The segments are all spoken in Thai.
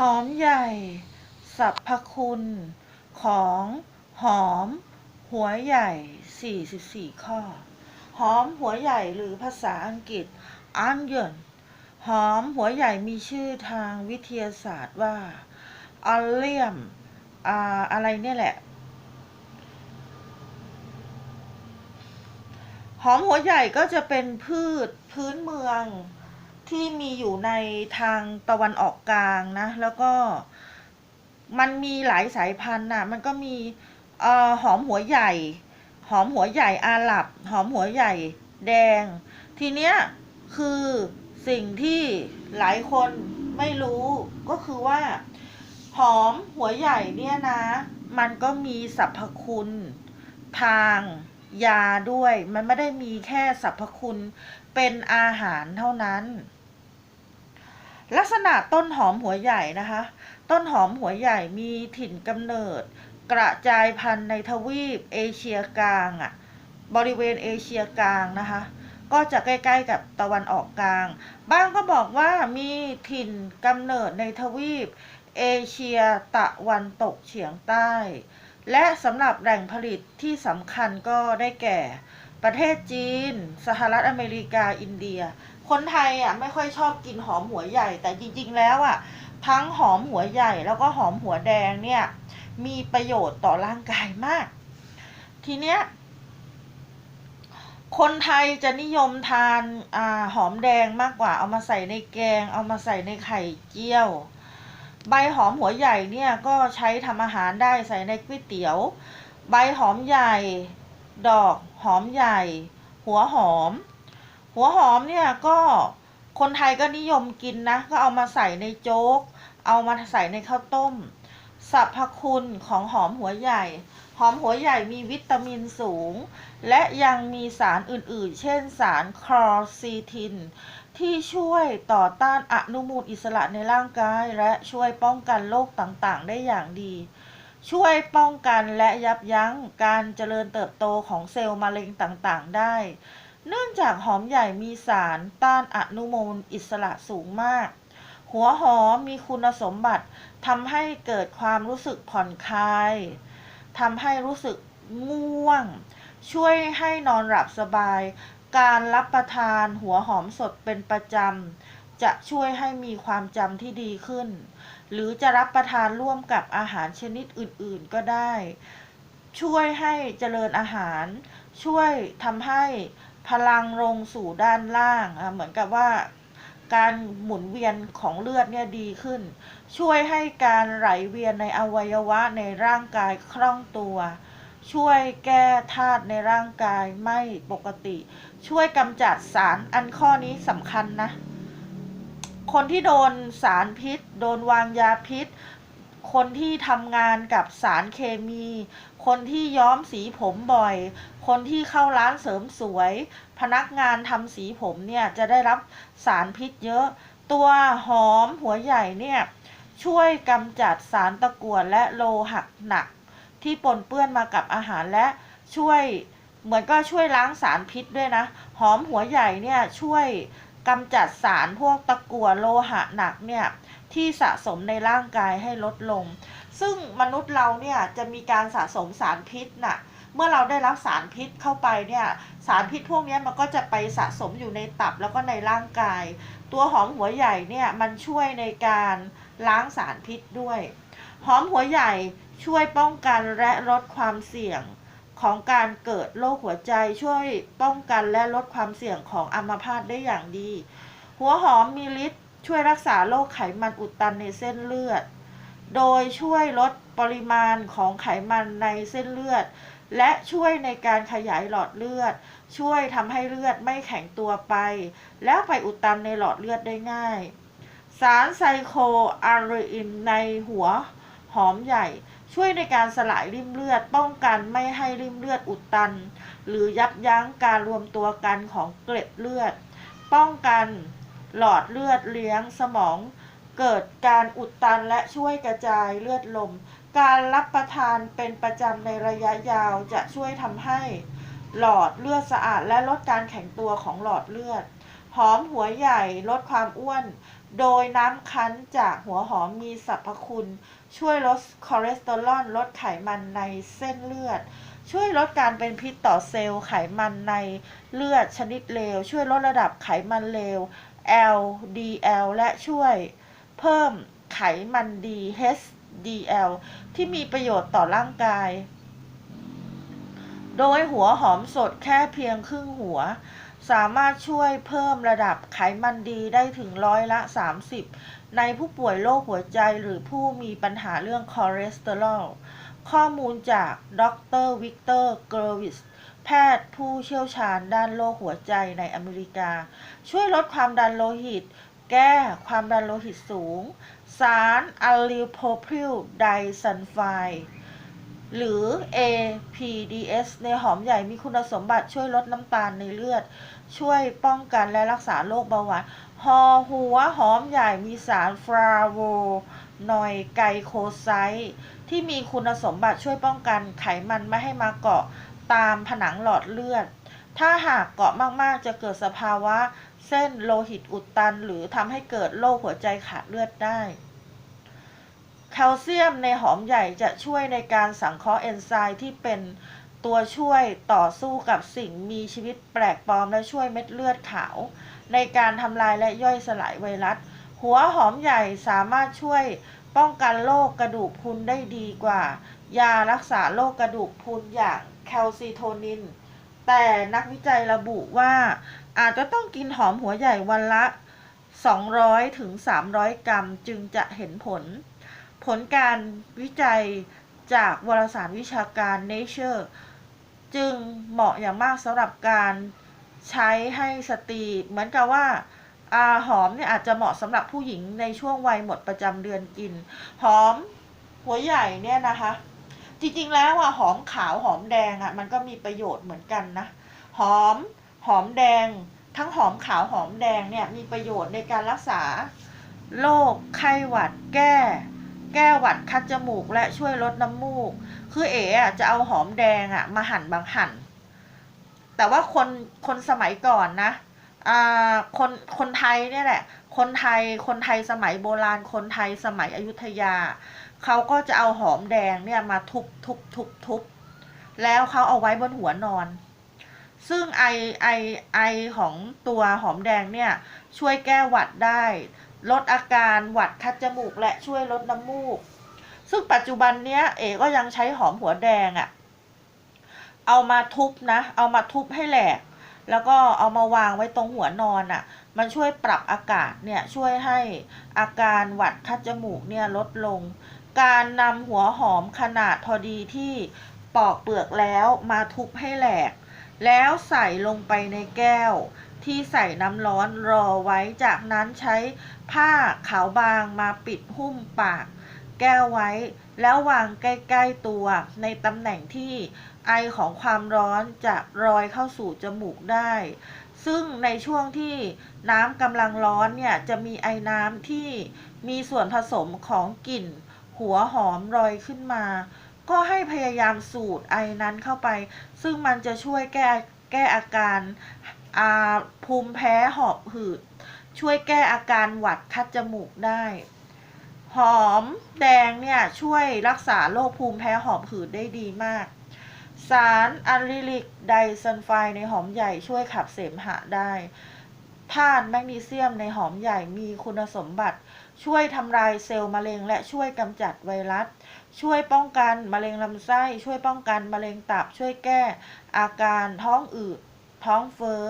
หอมใหญ่ สรรพคุณ ของหอม หัวใหญ่ 44 ข้อ หอมหัวใหญ่หรือภาษาอังกฤษ onion หอมหัวใหญ่มีชื่อทางวิทยาศาสตร์ว่า allium อ่าอะไรเนี่ยแหละ หอมหัวใหญ่ก็จะเป็นพืชพื้นเมือง ที่มีอยู่ในทางตะวันออกกลางนะ แล้วก็มันมีหลายสายพันธุ์นะมันก็มีออหอมหัวใหญ่ หอมหัวใหญ่อาหรับ หอมหัวใหญ่แดง ทีเนี้ยคือสิ่งที่หลายคนไม่รู้ก็คือว่า หอมหัวใหญ่เนี่ยนะ มันก็มีสรรพคุณทางยาด้วย มันไม่ได้มีแค่สรรพคุณเป็นอาหารเท่านั้น ลักษณะต้นหอมหัวใหญ่นะคะ ต้นหอมหัวใหญ่มีถิ่นกำเนิด กระจายพันธุ์ในทวีปเอเชียกลางอะบริเวณเอเชียกลางนะคะ ก็จะใกล้ๆกับตะวันออกกลาง บ้างก็บอกว่ามีถิ่นกำเนิดในทวีปเอเชียตะวันตกเฉียงใต้ และสำหรับแหล่งผลิตที่สำคัญก็ได้แก่ ประเทศจีน สหรัฐอเมริกา อินเดีย คนไทยอะไม่ค่อยชอบกินหอมหัวใหญ่ แต่จริงๆแล้วอะทั้งหอมหัวใหญ่แล้วก็หอมหัวแดงเนี่ย มีประโยชน์ต่อร่างกายมาก ทีเนี้ยคนไทยจะนิยมทานอาหอมแดงมากกว่า เอามาใส่ในแกง เอามาใส่ในไข่เจียว ใบหอมหัวใหญ่เนี่ยก็ใช้ทำอาหารได้ใส่ในก๋วยเตี๋ยว ใบหอมใหญ่ ดอกหอมใหญ่ หัวหอม หัวหอมเนี่ยก็คนไทยก็นิยมกินนะ ก็เอามาใส่ในโจ๊ก เอามาใส่ในข้าวต้มสรรพคุณของหอมหัวใหญ่ หอมหัวใหญ่มีวิตามินสูง และยังมีสารอื่นๆ เช่นสารคลอซีทิน ที่ช่วยต่อต้านอนุมูลอิสระในร่างกาย และช่วยป้องกันโรคต่างๆ ได้อย่างดี ช่วยป้องกันและยับยั้งการเจริญเติบโตของเซลล์มะเร็งต่างๆ ได้ เนื่องจากหอมใหญ่มีสารต้านอนุมูลอิสระสูงมาก หัวหอมมีคุณสมบัติทำให้เกิดความรู้สึกผ่อนคลายทำให้รู้สึกง่วง ช่วยให้นอนหลับสบาย การรับประทานหัวหอมสดเป็นประจำ จะช่วยให้มีความจำที่ดีขึ้น หรือจะรับประทานร่วมกับอาหารชนิดอื่นๆก็ได้ ช่วยให้เจริญอาหาร ช่วยทำให้ พลังลงสู่ด้านล่างอะเหมือนกับว่าการหมุนเวียนของเลือดเนี่ยดีขึ้น ช่วยให้การไหลเวียนในอวัยวะในร่างกายคล่องตัว ช่วยแก้ธาตุในร่างกายไม่ปกติ ช่วยกำจัดสารอันข้อนี้สำคัญนะ คนที่โดนสารพิษ โดนวางยาพิษ คนที่ทำงานกับสารเคมี คนที่ย้อมสีผมบ่อย คนที่เข้าร้านเสริมสวย พนักงานทำสีผมเนี่ยจะได้รับสารพิษเยอะ ตัวหอมหัวใหญ่เนี่ยช่วยกำจัดสารตะกั่วและโลหะหนัก ที่ปนเปื้อนมากับอาหารและช่วยเหมือนก็ช่วยล้างสารพิษด้วยนะ หอมหัวใหญ่เนี่ยช่วยกำจัดสารพวกตะกั่วโลหะหนักเนี่ย ที่สะสมในร่างกายให้ลดลง ซึ่งมนุษย์เราเนี่ยจะมีการสะสมสารพิษน่ะเมื่อเราได้รับสารพิษเข้าไปเนี่ยสารพิษพวกนี้มันก็จะไปสะสมอยู่ในตับแล้วก็ในร่างกาย ตัวหอมหัวใหญ่เนี่ยมันช่วยในการล้างสารพิษด้วย หอมหัวใหญ่ช่วยป้องกันและลดความเสี่ยงของการเกิดโรคหัวใจช่วยป้องกันและลดความเสี่ยงของอัมพาตได้อย่างดี หัวหอมมีฤทธิ์ ช่วยรักษาโรคไขมันอุดตันในเส้นเลือด โดยช่วยลดปริมาณของไขมันในเส้นเลือด และช่วยในการขยายหลอดเลือด ช่วยทำให้เลือดไม่แข็งตัวไป แล้วไปอุดตันในหลอดเลือดได้ง่าย สารไซโคอารีอินในหัวหอมใหญ่ ช่วยในการสลายริ่มเลือด ป้องกันไม่ให้ริ่มเลือดอุดตัน หรือยับยั้งการรวมตัวกันของเกล็ดเลือด ป้องกัน หลอดเลือดเลี้ยงสมอง เกิดการอุดตันและช่วยกระจายเลือดลม การรับประทานเป็นประจำในระยะยาวจะช่วยทำให้ หลอดเลือดสะอาดและลดการแข็งตัวของหลอดเลือด หอมหัวใหญ่ลดความอ้วน โดยน้ำคั้นจากหัวหอมมีสรรพคุณ ช่วยลดคอเลสเตอรอลลดไขมันในเส้นเลือดช่วยลดการเป็นพิษต่อเซลล์ไขมันในเลือดชนิดเลว ช่วยลดระดับไขมันเลว LDL และช่วยเพิ่มไขมันดี HDL ที่มีประโยชน์ต่อร่างกาย โดยหัวหอมสดแค่เพียงครึ่งหัว สามารถช่วยเพิ่มระดับไขมันดีได้ถึงร้อยละ 30 ในผู้ป่วยโรคหัวใจหรือผู้มีปัญหาเรื่องคอเลสเตอรอล ข้อมูลจากดรวิกเตอร์ เกรวิส แพทย์ผู้เชี่ยวชาญด้านโรคหัวใจในอเมริกา ช่วยลดความดันโลหิต แก้ความดันโลหิตสูง สารอะลิโพพริลไดซัลไฟด์หรือ APDS ในหอมใหญ่มีคุณสมบัติช่วยลดน้ำตาลในเลือด ช่วยป้องกันและรักษาโรคเบาหวานหอหัวหอมใหญ่มีสารฟลาโวนอยไกลโคไซด์ที่มีคุณสมบัติช่วยป้องกันไขมันไม่ให้มาเกาะ ตามผนังหลอดเลือด ถ้าหากเกาะมากๆ จะเกิดสภาวะเส้นโลหิตอุดตัน หรือทำให้เกิดโรคหัวใจขาดเลือดได้ แคลเซียมในหอมใหญ่จะช่วยในการสังเคราะห์เอนไซม์ที่เป็นตัวช่วยต่อสู้กับสิ่งมีชีวิตแปลกปลอมและช่วยเม็ดเลือดขาว ในการทำลายและย่อยสลายไวรัส หัวหอมใหญ่สามารถช่วยป้องกันโรคกระดูกพรุนได้ดีกว่า ยารักษาโรคกระดูกพรุนอย่าง แคลซิโทนิน แต่นักวิจัยระบุว่าอาจจะต้องกินหอมหัวใหญ่วันละ 200ถึง300 กรัมจึงจะเห็นผล ผลการวิจัยจากวารสารวิชาการ Nature จึงเหมาะอย่างมากสำหรับการใช้ให้สตรีเหมือนกับว่าอาหอมเนี่ยอาจจะเหมาะสำหรับผู้หญิงในช่วงวัยหมดประจำเดือนกิน หอมหัวใหญ่เนี่ยนะคะ จริงๆแล้วอะหอมขาวหอมแดงอะมันก็มีประโยชน์เหมือนกันนะ หอมหอมแดง ทั้งหอมขาวหอมแดงเนี่ยมีประโยชน์ในการรักษาโรคไข้หวัดแก้ แก้หวัดคัดจมูกและช่วยลดน้ำมูก คือเอ๋อะจะเอาหอมแดงอะมาหั่นบางหั่น แต่ว่าคนคนสมัยก่อนนะอ่าคนคนไทยเนี่ยแหละคนไทยคนไทยสมัยโบราณคนไทยสมัยอยุธยา เขาก็จะเอาหอมแดงเนี่ยมาทุบทุบทุบทุบแล้วเขาเอาไว้บนหัวนอน ซึ่งไอไอไอของตัวหอมแดงเนี่ย ช่วยแก้หวัดได้ ลดอาการหวัดคัดจมูกและช่วยลดน้ำมูก ซึ่งปัจจุบันเนี้ยเอ๋ก็ยังใช้หอมหัวแดงอะ่ะ เอามาทุบนะ เอามาทุบให้แหลก แล้วก็เอามาวางไว้ตรงหัวนอนอะ่ะ มันช่วยปรับอากาศเนี่ยช่วยให้อาการหวัดคัดจมูกเนี่ยลดลง การนำหัวหอมขนาดพอดีที่ปอกเปลือกแล้วมาทุบให้แหลก แล้วใส่ลงไปในแก้ว ที่ใส่น้ำร้อนรอไว้จากนั้นใช้ผ้าขาวบางมาปิดหุ้มปาก แก้วไว้ แล้ววางใกล้ๆตัวในตำแหน่งที่ไอของความร้อนจะรอยเข้าสู่จมูกได้ ซึ่งในช่วงที่น้ำกำลังร้อนเนี่ยจะมีไอน้ำที่มีส่วนผสมของกลิ่น หัวหอมรอยขึ้นมา ก็ให้พยายามสูดไอนั้นเข้าไป ซึ่งมันจะช่วยแก้แก้อาการอาภูมิแพ้หอบหืด ช่วยแก้อาการหวัดคัดจมูกได้ หอมแดงเนี่ยช่วยรักษาโรคภูมิแพ้หอบหืดได้ดีมาก สารอะลิลิกไดซัลไฟในหอมใหญ่ช่วยขับเสมหะได้ธาตุแมกนีเซียมในหอมใหญ่มีคุณสมบัติ ช่วยทำลายเซลล์มะเร็ง และช่วยกำจัดไวรัส ช่วยป้องกันมะเร็งลำไส้ ช่วยป้องกันมะเร็งตับ ช่วยแก้อาการท้องอืด ท้องเฟ้อ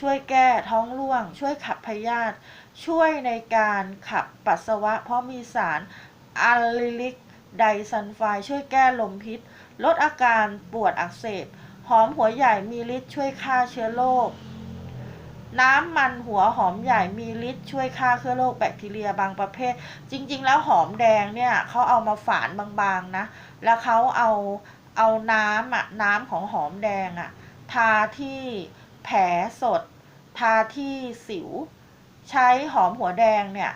ช่วยแก้ท้องร่วง ช่วยขับพยาธิ ช่วยในการขับปัสสาวะ เพราะมีสารอะลิลิกไดซัลไฟด์ช่วยแก้ลมพิษ ลดอาการปวดอักเสบ หอมหัวใหญ่มีฤทธิ์ช่วยฆ่าเชื้อโรค น้ำมันหัวหอมใหญ่มีฤทธิ์ช่วยฆ่าเชื้อโรคแบคทีเรียบางประเภท จริง ๆ แล้วหอมแดงเนี่ยเขาเอามาฝานบางๆนะ แล้วเขาเอาเอาน้ำอะน้ำของหอมแดงอะทาที่แผลสด ทาที่สิว ใช้หอมหัวแดงเนี่ย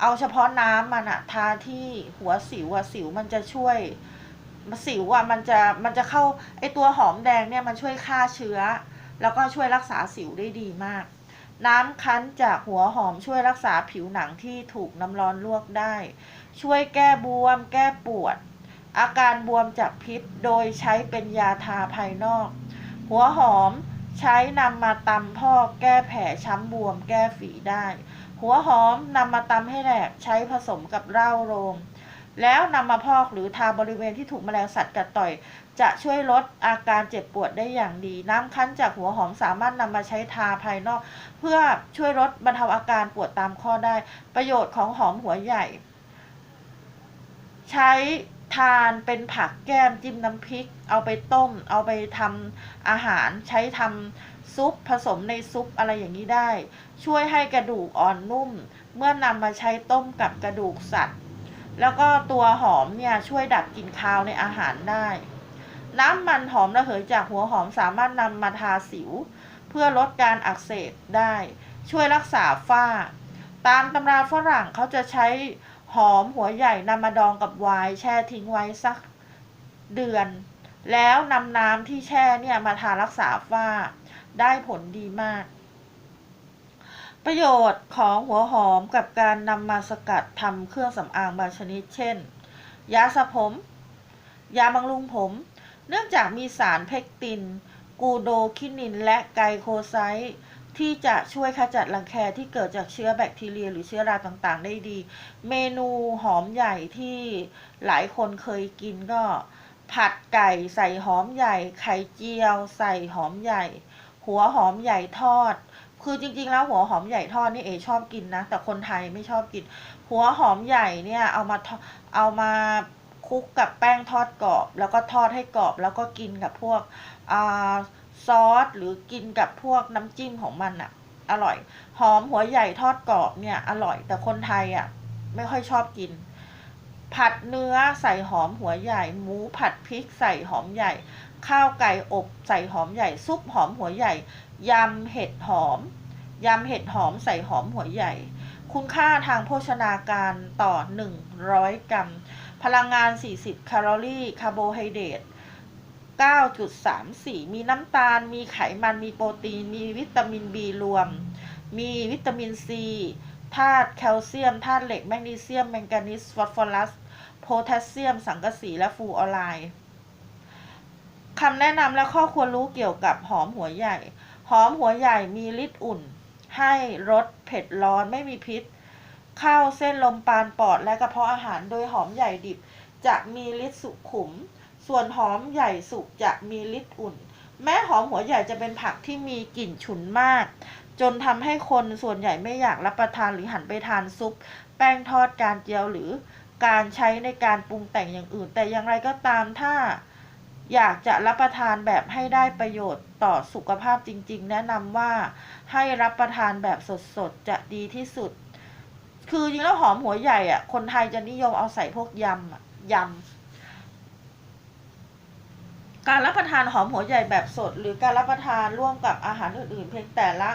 เอาเฉพาะน้ำมันอะทาที่หัวสิวอะสิวมันจะช่วยสิวอะมันจะมันจะเข้าไอตัวหอมแดงเนี่ยมันช่วยฆ่าเชื้อ แล้วก็ช่วยรักษาสิวได้ดีมาก น้ำคั้นจากหัวหอมช่วยรักษาผิวหนังที่ถูกน้ำร้อนลวกได้ ช่วยแก้บวม แก้ปวด อาการบวมจากพิษโดยใช้เป็นยาทาภายนอก หัวหอมใช้นำมาตำพอกแก้แผลช้ำบวม แก้ฝีได้ หัวหอมนำมาตำให้แหลกใช้ผสมกับเหล้าโรง แล้วนำมาพอกหรือทาบริเวณที่ถูกแมลงสัตว์กัดต่อย จะช่วยลดอาการเจ็บปวดได้อย่างดี น้ำคั้นจากหัวหอมสามารถนำมาใช้ทาภายนอก เพื่อช่วยลดบรรเทาอาการปวดตามข้อได้ ประโยชน์ของหอมหัวใหญ่ ใช้ทานเป็นผักแก้มจิ้มน้ำพริก เอาไปต้ม เอาไปทำอาหารใช้ทำซุปผสมในซุปอะไรอย่างนี้ได้ ช่วยให้กระดูกอ่อนนุ่ม เมื่อนำมาใช้ต้มกับกระดูกสัตว์ แล้วก็ตัวหอมเนี่ยช่วยดับกลิ่นคาวในอาหารได้ น้ำมันหอมระเหยจากหัวหอมสามารถนำมาทาสิว เพื่อลดการอักเสบได้ ช่วยรักษาฝ้า ตามตำราฝรั่งเขาจะใช้หอมหัวใหญ่นำมาดองกับไวน์แช่ทิ้งไว้สักเดือน แล้วนำน้ำที่แช่เนี่ยมาทารักษาฝ้า ได้ผลดีมาก ประโยชน์ของหัวหอมกับการนำมาสกัดทำเครื่องสำอางบางชนิด เช่น ยาสระผม ยาบำรุงผม เนื่องจากมีสารเพกติน กูโดคินิน และไกโคไซต์ที่จะช่วยขจัดรังแคที่เกิดจากเชื้อแบคทีเรีย หรือเชื้อราต่างๆ ได้ดี เมนูหอมใหญ่ที่หลายคนเคยกินก็ ผัดไก่ใส่หอมใหญ่ ไข่เจียว ใส่หอมใหญ่ หัวหอมใหญ่ทอด คือจริงๆแล้วหัวหอมใหญ่ทอดนี่เอชอบกินนะ แต่คนไทยไม่ชอบกิน หัวหอมใหญ่เนี่ยเอามาเอามาคลุกกับแป้งทอดกรอบ แล้วก็ทอดให้กรอบ แล้วก็กินกับพวกอ่าซอสหรือกินกับพวกน้ำจิ้มของมันอะอร่อย หอมหัวใหญ่ทอดกรอบเนี่ย อร่อย แต่คนไทยอะไม่ค่อยชอบกิน ผัดเนื้อใส่หอมหัวใหญ่ หมูผัดพริกใส่หอมใหญ่ ข้าวไก่อบใส่หอมใหญ่ ซุปหอมหัวใหญ่ ยำเห็ดหอม ยำเห็ดหอมใส่หอมหัวใหญ่ คุณค่าทางโภชนาการต่อ 100 กรัม พลังงาน 40 แคลอรี่ คาร์โบไฮเดรต9.34 มีน้ำตาล มีไขมัน มีโปรตีน มีวิตามิน B รวม มีวิตามิน C ธาตุแคลเซียม ธาตุเหล็ก แมกนีเซียม แมงกานีสฟอสฟอรัส โพแทสเซียม สังกะสี และฟูออไรด์ คำแนะนำและข้อควรรู้เกี่ยวกับหอมหัวใหญ่ หอมหัวใหญ่มีฤทธิ์อุ่น ให้รสเผ็ดร้อนไม่มีพิษ เข้าเส้นลมปานปอดและกระเพาะอาหารโดยหอมใหญ่ดิบ จะมีฤทธิ์สุขุม ส่วนหอมใหญ่สุกจะมีฤทธิ์อุ่น แม้หอมหัวใหญ่จะเป็นผักที่มีกลิ่นฉุนมาก จนทำให้คนส่วนใหญ่ไม่อยากรับประทานหรือหันไปทานซุป แป้งทอดการเจียวหรือการใช้ในการปรุงแต่งอย่างอื่น แต่อย่างไรก็ตามถ้า อยากจะรับประทานแบบให้ได้ประโยชน์ต่อสุขภาพจริง ๆ แนะนำว่าให้รับประทานแบบสดๆ จะดีที่สุด คือจริงแล้วหอมหัวใหญ่อะคนไทยจะนิยมเอาใส่พวกยำอะยำการรับประทานหอมหัวใหญ่แบบสด หรือการรับประทานร่วมกับอาหารอื่นๆ เพียงแต่ละ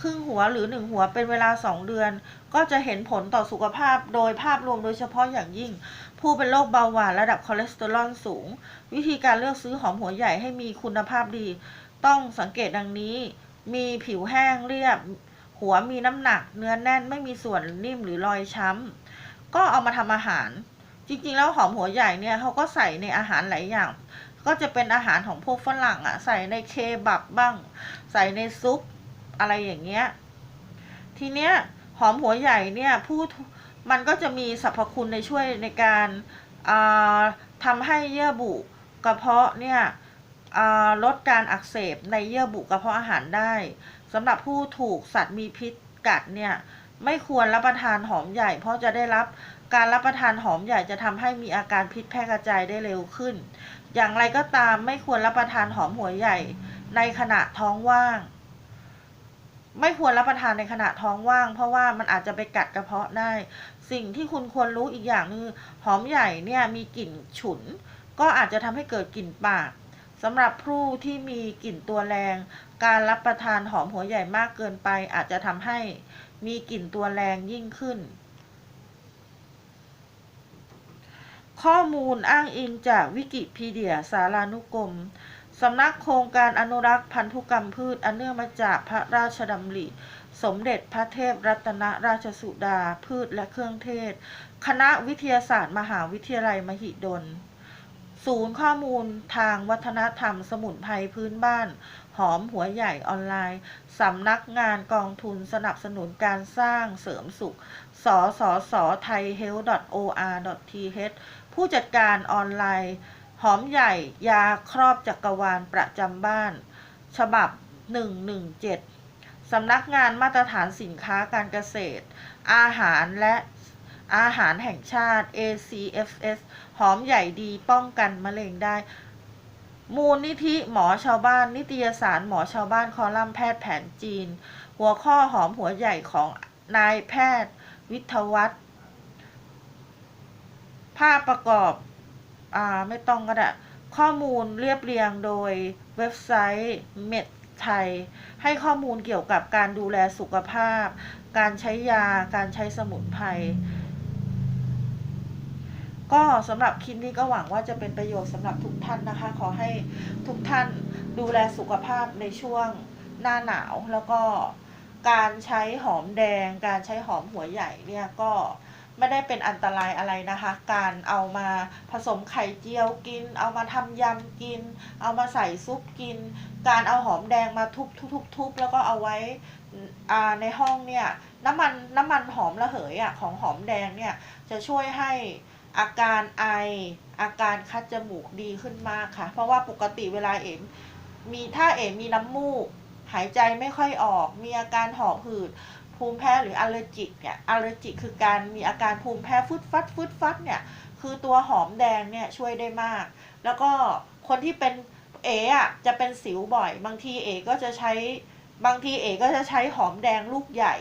ครึ่งหัวหรือหนึ่งหัวเป็นเวลาสองเดือน ก็จะเห็นผลต่อสุขภาพโดยภาพรวมโดยเฉพาะอย่างยิ่ง ผู้เป็นโรคเบาหวานระดับคอเลสเตอรอลสูง วิธีการเลือกซื้อหอมหัวใหญ่ให้มีคุณภาพดี ต้องสังเกตดังนี้ มีผิวแห้งเรียบ หัวมีน้ำหนัก เนื้อแน่นไม่มีส่วนนิ่มหรือรอยช้ำก็เอามาทำอาหาร จริงๆ แล้วหอมหัวใหญ่เนี่ยเขาก็ใส่ในอาหารหลายอย่าง ก็จะเป็นอาหารของพวกฝรั่งอะ่ะใส่ในเคบับบ้าง ใส่ในซุป อะไรอย่างเงี้ย ทีเนี้ยหอมหัวใหญ่เนี่ยผู้มันก็จะมีสรรพคุณในช่วยในการทำให้เยื่อบุกระเพาะเนี่ยลดการอักเสบในเยื่อบุกระเพาะอาหารได้สำหรับผู้ถูกสัตว์มีพิษกัดเนี่ยไม่ควรรับประทานหอมใหญ่ เพราะจะได้รับการรับประทานหอมใหญ่จะทำให้มีอาการพิษแพร่กระจายได้เร็วขึ้น อย่างไรก็ตามไม่ควรรับประทานหอมหัวใหญ่ในขณะท้องว่าง ไม่ควรรับประทานในขณะท้องว่าง เพราะว่ามันอาจจะไปกัดกระเพาะได้ สิ่งที่คุณควรรู้อีกอย่างนึงหอมใหญ่เนี่ยมีกลิ่นฉุน ก็อาจจะทำให้เกิดกลิ่นปากสำหรับผู้ที่มีกลิ่นตัวแรง การรับประทานหอมหัวใหญ่มากเกินไป อาจจะทำให้มีกลิ่นตัวแรงยิ่งขึ้น ข้อมูลอ้างอิงจากวิกิพีเดียสารานุกรม สำนักโครงการอนุรักษ์พันธุกรรมพืช อันเนื่องมาจากพระราชดำริ สมเด็จพระเทพรัตนราชสุดา พืชและเครื่องเทศ คณะวิทยาศาสตร์มหาวิทยาลัยมหิดล ศูนย์ข้อมูลทางวัฒนธรรมสมุนไพรพื้นบ้าน หอมหัวใหญ่ออนไลน์ สำนักงานกองทุนสนับสนุนการสร้างเสริมสุข สสสไทย health.or.th ผู้จัดการออนไลน์ หอมใหญ่ยาครอบจักรวาลประจำบ้าน ฉบับ 117 สำนักงานมาตรฐานสินค้าการเกษตร อาหารและอาหารแห่งชาติ ACFS หอมใหญ่ดีป้องกันมะเร็งได้ มูลนิธิหมอชาวบ้าน นิตยสารหมอชาวบ้านคอลัมน์แพทย์แผนจีน หัวข้อหอมหัวใหญ่ของนายแพทย์ วิทยวัฒน์ภาพประกอบ อ่าไม่ต้องก็ได้ข้อมูลเรียบเรียงโดยเว็บไซต์เม็ดไทย ให้ข้อมูลเกี่ยวกับการดูแลสุขภาพ การใช้ยา การใช้สมุนไพร ก็สำหรับคลิปนี้ก็หวังว่าจะเป็นประโยชน์สำหรับทุกท่านนะคะ ขอให้ทุกท่านดูแลสุขภาพในช่วงหน้าหนาวแล้วก็การใช้หอมแดง การใช้หอมหัวใหญ่เนี่ยก็ ไม่ได้เป็นอันตรายอะไรนะคะ การเอามาผสมไข่เจียวกิน เอามาทำยำกิน เอามาใส่ซุปกิน การเอาหอมแดงมาทุบทุบทุบทุบแล้วก็เอาไว้อ่าในห้องเนี่ยน้ำมันน้ำมันหอมระเหยอะของหอมแดงเนี่ยจะช่วยให้อาการไออาการคัดจมูกดีขึ้นมากค่ะ เพราะว่าปกติเวลาเอ็มมีถ้าเอ็มมีน้ำมูก หายใจไม่ค่อยออก มีอาการหอบหืด ภูมิแพ้หรืออัลเลอร์จิกเนี่ยอัลเลอร์จิกคือการมีอาการภูมิแพ้ฟึดฟัดฟึดฟัดเนี่ยคือตัวหอมแดงเนี่ยช่วยได้มาก แล้วก็คนที่เป็นเอ๋อะจะเป็นสิวบ่อย บางทีเอ๋ก็จะใช้บางทีเอ๋ก็จะใช้หอมแดงลูกใหญ่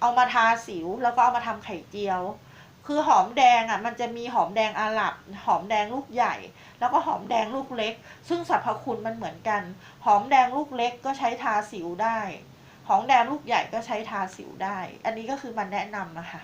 เอามาทาสิวแล้วก็เอามาทำไข่เจียว คือหอมแดงอะมันจะมีหอมแดงอาหรับ หอมแดงลูกใหญ่ แล้วก็หอมแดงลูกเล็ก ซึ่งสรรพคุณมันเหมือนกัน หอมแดงลูกเล็กก็ใช้ทาสิวได้ ของแดงลูกใหญ่ก็ใช้ทาสิวได้ อันนี้ก็คือมันแนะนำนะคะ